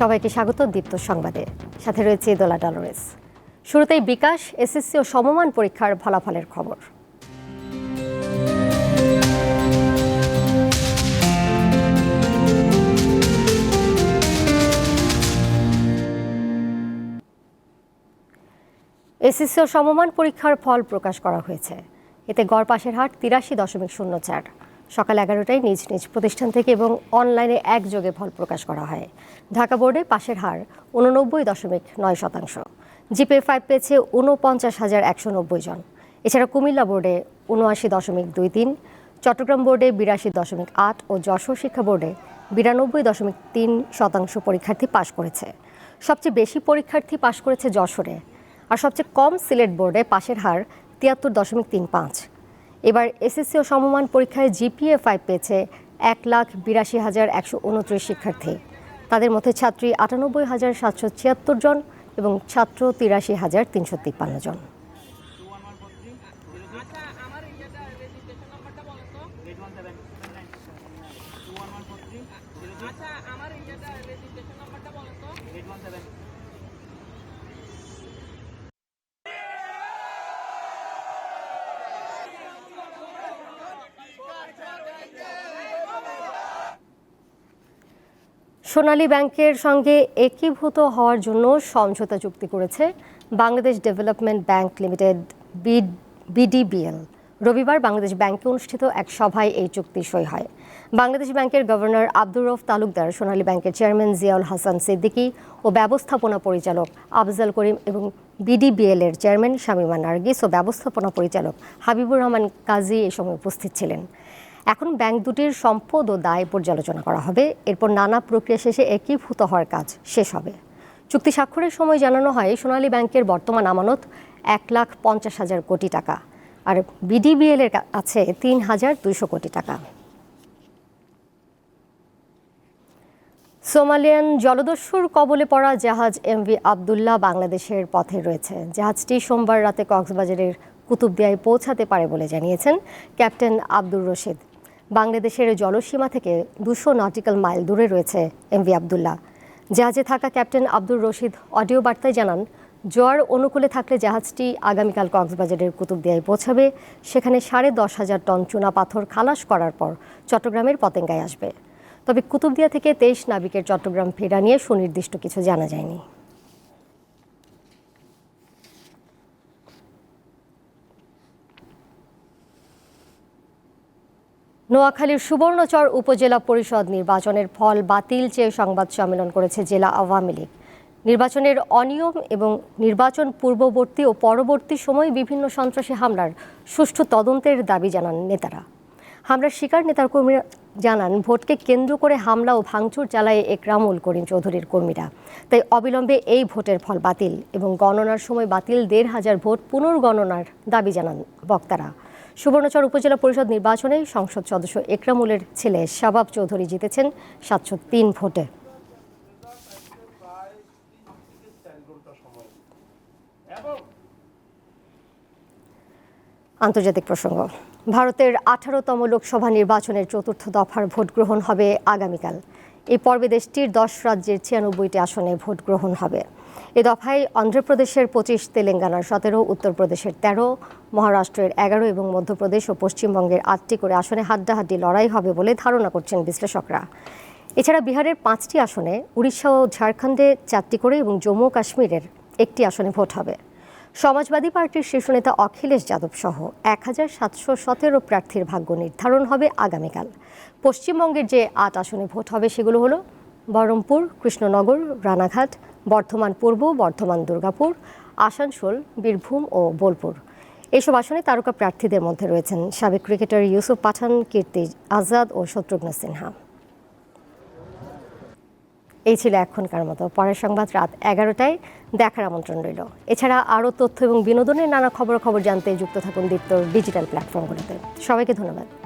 সবাইকে স্বাগত দীপ্ত সংবাদে। সাথে রয়েছে দোলা ডলরেস। শুরুতেই বিকাশ, এসএসসি ও সমমান পরীক্ষার ফলাফলের খবর। এসএসসি ও সমমান পরীক্ষার ফল প্রকাশ করা হয়েছে। এতে গড় পাশের হার তিরাশি দশমিক শূন্য চার। সকাল এগারোটায় নিজ নিজ প্রতিষ্ঠান থেকে এবং অনলাইনে একযোগে ফল প্রকাশ করা হয়। ঢাকা বোর্ডে পাশের হার উননব্বই দশমিক নয় শতাংশ। জিপে ফাইভ পেয়েছে ঊনপঞ্চাশ হাজার একশো নব্বই জন। এছাড়া কুমিল্লা বোর্ডে উনআশি দশমিক দুই তিন, চট্টগ্রাম বোর্ডে বিরাশি দশমিক আট ও যশোর শিক্ষা বোর্ডে বিরানব্বই দশমিক তিন শতাংশ পরীক্ষার্থী পাশ করেছে। সবচেয়ে বেশি পরীক্ষার্থী পাশ করেছে যশোরে। আর সবচেয়ে কম সিলেট বোর্ডে পাশের হার তিয়াত্তর দশমিক তিন পাঁচ। এবার এসএসসি ও সমমান পরীক্ষায় জিপিএ ফাইভ পেয়েছে এক লাখ বিরাশি হাজার একশো উনত্রিশ শিক্ষার্থী। তাদের মধ্যে ছাত্রী আটানব্বই হাজার সাতশো ছিয়াত্তর জন এবং ছাত্র তিরাশি হাজার তিনশো তিপ্পান্ন জন। সোনালী ব্যাংকের সঙ্গে একীভূত হওয়ার জন্য সমঝোতা চুক্তি করেছে Bangladesh development bank limited BDBL. রবিবার বাংলাদেশ ব্যাংকে অনুষ্ঠিত এক সভায় এই চুক্তি সই হয়। বাংলাদেশ ব্যাংকের গভর্নর আব্দুর রফ তালুকদার, সোনালী ব্যাংকের চেয়ারম্যান জিয়াউল হাসান সিদ্দিকী ও ব্যবস্থাপনা পরিচালক আফজাল করিম এবং বিডিবিএল এর চেয়ারম্যান শামিমা নার্গিস ও ব্যবস্থাপনা পরিচালক হাবিবুর রহমান কাজী এই সময় উপস্থিত ছিলেন। এখন ব্যাংক দুটির সম্পদ ও দায় পর্যালোচনা করা হবে। এরপর নানা প্রক্রিয়া শেষে একীভূত হওয়ার কাজ শেষ হবে। চুক্তি স্বাক্ষরের সময় জানানো হয়, সোনালী ব্যাংকের বর্তমান আমানত এক লাখ পঞ্চাশ হাজার কোটি টাকা আর বিডিবিএল এর আছে তিন হাজার দুইশো কোটি টাকা। সোমালিয়ান জলদস্যুর কবলে পড়া জাহাজ এমভি আবদুল্লাহ বাংলাদেশের পথে রয়েছে। জাহাজটি সোমবার রাতে কক্সবাজারের কুতুবদিয়ায় পৌঁছাতে পারে বলে জানিয়েছেন ক্যাপ্টেন আব্দুর রশিদ। বাংলাদেশের জলসীমা থেকে দুশো নটিক্যাল মাইল দূরে রয়েছে এমভি আবদুল্লাহ। জাহাজে থাকা ক্যাপ্টেন আব্দুর রশিদ অডিও বার্তায় জানান, জোয়ার অনুকূলে থাকলে জাহাজটি আগামীকাল কক্সবাজারের কুতুবদিয়ায় পৌঁছাবে। সেখানে সাড়ে দশ হাজার টন চুনা পাথর খালাস করার পর চট্টগ্রামের পতেঙ্গায় আসবে। তবে কুতুবদিয়া থেকে তেইশ নাবিকের চট্টগ্রাম ফেরা নিয়ে সুনির্দিষ্ট কিছু জানা যায়নি। নোয়াখালীর সুবর্ণচর উপজেলা পরিষদ নির্বাচনের ফল বাতিল চেয়ে সংবাদ সম্মেলন করেছে জেলা আওয়ামী লীগ। নির্বাচনের অনিয়ম এবং নির্বাচন পূর্ববর্তী ও পরবর্তী সময়ে বিভিন্ন সন্ত্রাসী হামলার সুষ্ঠু তদন্তের দাবি জানান নেতারা। হামলার শিকার নেতার কর্মীরা জানান, ভোটকে কেন্দ্র করে হামলা ও ভাঙচুর চালায় একরামুল করিম চৌধুরীর কর্মীরা। তাই অবিলম্বে এই ভোটের ফল বাতিল এবং গণনার সময় বাতিল দেড় হাজার ভোট পুনর্গণনার দাবি জানান বক্তারা। সুবর্ণচর উপজেলা পরিষদ নির্বাচনে সংসদ সদস্য একরামুলের ছেলে শাবাব চৌধুরী জিতেছেন সাতশো তিন ভোটে। আন্তর্জাতিক প্রসঙ্গ। ভারতের আঠারোতম লোকসভা নির্বাচনের চতুর্থ দফার ভোট গ্রহণ হবে আগামীকাল। এই পর্বে দেশটির দশ রাজ্যের ছিয়ানব্বইটি আসনে ভোট গ্রহণ হবে। এ দফায় অন্ধ্রপ্রদেশের পঁচিশ, তেলেঙ্গানার সতেরো, উত্তরপ্রদেশের তেরো, মহারাষ্ট্রের এগারো এবং মধ্যপ্রদেশ ও পশ্চিমবঙ্গের আটটি করে আসনে হাড্ডাহাড্ডি লড়াই হবে বলে ধারণা করছেন বিশ্লেষকরা। এছাড়া বিহারের পাঁচটি আসনে উড়িষ্যা ও ঝাড়খণ্ডে চারটি করে এবং জম্মু কাশ্মীরের একটি আসনে ভোট হবে। সমাজবাদী পার্টির শীর্ষ নেতা অখিলেশ যাদব সহ এক হাজার সাতশো সতেরো প্রার্থীর ভাগ্য নির্ধারণ হবে আগামীকাল। পশ্চিমবঙ্গের যে আট আসনে ভোট হবে সেগুলো হলো বহরমপুর, কৃষ্ণনগর, রানাঘাট, বর্ধমান পূর্ব, বর্ধমান দুর্গাপুর, আসানসোল, বীরভূম ও বোলপুর। এসব আসনে তারকা প্রার্থীদের মধ্যে রয়েছেন সাবেক ক্রিকেটার ইউসুফ পাঠান, কীর্তি আজাদ ও শত্রুঘ্ন সিনহা। এই ছিল এখনকার মতো। পরের সংবাদ রাত এগারোটায় দেখার আমন্ত্রণ রইল। এছাড়া আরও তথ্য এবং বিনোদনের নানা খবর খবর জানতে যুক্ত থাকুন দীপ্ত ডিজিটাল প্ল্যাটফর্মগুলোতে। সবাইকে ধন্যবাদ।